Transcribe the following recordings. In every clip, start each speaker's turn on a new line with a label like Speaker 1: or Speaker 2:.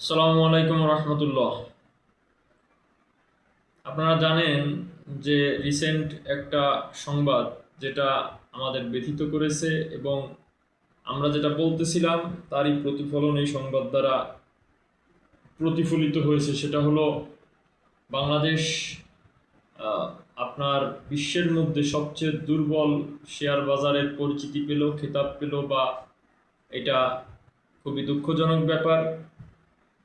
Speaker 1: আসসালামু আলাইকুম রহমতুল্লাহ। আপনারা জানেন যে রিসেন্ট একটা সংবাদ যেটা আমাদের ব্যথিত করেছে এবং আমরা যেটা বলতেছিলাম, তারই প্রতিফলন এই সংবাদ দ্বারা প্রতিফলিত হয়েছে। সেটা হলো, বাংলাদেশ আপনার বিশ্বের মধ্যে সবচেয়ে দুর্বল শেয়ার বাজারের পরিচিতি পেল, খেতাব পেল বা এটা খুবই দুঃখজনক ব্যাপার।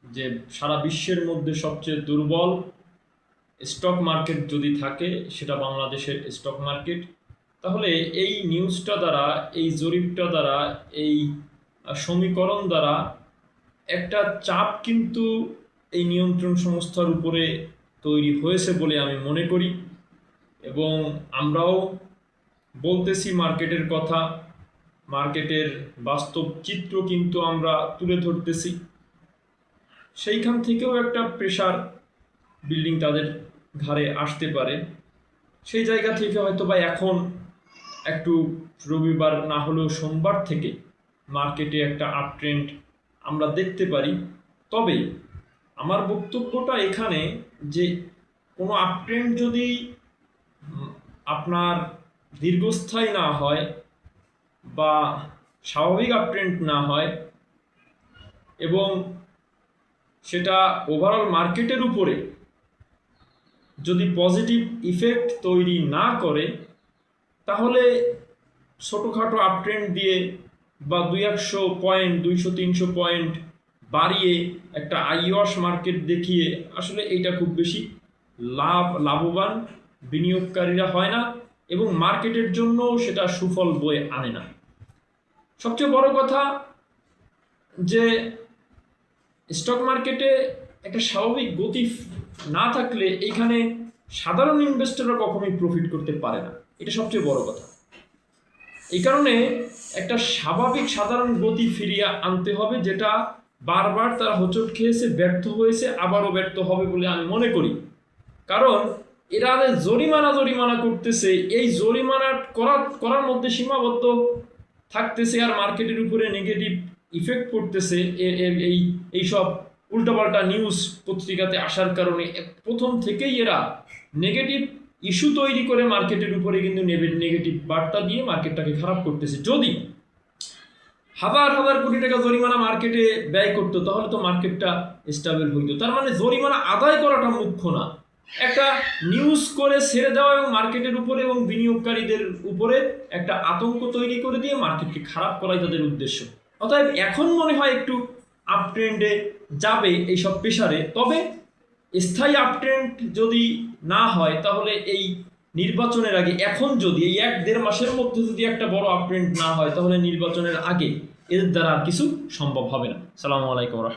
Speaker 1: যে সারা বিশ্বের মধ্যে সবচেয়ে দুর্বল স্টক মার্কেট যদি থাকে, সেটা বাংলাদেশের স্টক মার্কেট তাহলে এই নিউজটা দ্বারা, এই জরিপটা দ্বারা, এই সমীকরণ দ্বারা একটা চাপ কিন্তু এই নিয়ন্ত্রণ সংস্থার উপরে তৈরি হয়েছে বলে আমি মনে করি। এবং আমরাও বলতেছি মার্কেটের কথা, মার্কেটের বাস্তব চিত্র কিন্তু আমরা তুলে ধরতেছি। সেইখান থেকেও একটা প্রেশার বিল্ডিং তাদের ঘাড়ে আসতে পারে। সেই জায়গা থেকে হয়তো বা এখন একটু রবিবার না হলেও সোমবার থেকে মার্কেটে একটা আপ ট্রেন্ড আমরা দেখতে পারি। তবে আমার বক্তব্যটা এখানে যে কোনো আপ ট্রেন্ড যদি আপনার দীর্ঘস্থায়ী না হয় বা স্বাভাবিক আপ ট্রেন্ড না হয় এবং সেটা ওভারঅল মার্কেটের উপরে যদি পজিটিভ ইফেক্ট তৈরি না করে, তাহলে ছোটোখাটো আপট্রেন্ড দিয়ে বা দুই একশো পয়েন্ট দুইশো, তিনশো পয়েন্ট বাড়িয়ে একটা আইওয়াস মার্কেট দেখিয়ে আসলে এটা খুব বেশি লাভ, লাভবান বিনিয়োগকারীরা হয় না এবং মার্কেটের জন্য সেটা সুফল বয়ে আনে না। সবচেয়ে বড় কথা যে স্টক মার্কেটে একটা স্বাভাবিক গতি না থাকলে এইখানে সাধারণ ইনভেস্টররা কখনোই প্রফিট করতে পারে না। এটা সবচেয়ে বড় কথা। এই কারণে একটা স্বাভাবিক সাধারণ গতি ফিরিয়ে আনতে হবে, যেটা বারবার তারা হোঁচট খেয়েছে, ব্যর্থ হয়েছে, আবারও ব্যর্থ হবে বলে আমি মনে করি। কারণ এরা জরিমানা জরিমানা করতেছে, এই জরিমানা করার করার মধ্যে সীমাবদ্ধ থাকতেছে আর মার্কেটের উপরে নেগেটিভ ইফেক্ট পড়তেছে এই, এইসব উল্টাপাল্টা নিউজ পত্রিকাতে আসার কারণে। প্রথম থেকেই এরা নেগেটিভ ইস্যু তৈরি করে মার্কেটের উপরে কিন্তু নেগেটিভ বার্তা দিয়ে মার্কেটটাকে খারাপ করতেছে। যদি হাজার হাজার কোটি টাকা জরিমানা মার্কেটে ব্যয় করতো, তাহলে তো মার্কেটটা স্টেবল হইতো। তার মানে জরিমানা আদায় করাটা মুখ্য না। একটা নিউজ করে ছেড়ে দেওয়া এবং মার্কেটের উপরে এবং বিনিয়োগকারীদের উপরে একটা আতঙ্ক তৈরি করে দিয়ে মার্কেটকে খারাপ করাই তাদের উদ্দেশ্য। অতএব এখন মনে হয় একটু আপ ট্রেন্ডে যাবে এইসব পেশারে তবে স্থায়ী আপ ট্রেন্ড যদি না হয়, তাহলে এই নির্বাচনের আগে, এখন যদি, এই এক দেড় মাসের মধ্যে যদি একটা বড় আপ ট্রেন্ড না হয়, তাহলে নির্বাচনের আগে এর দ্বারা কিছু সম্ভব হবে না। সালামু আলাইকুম রহমতুল্লাহ।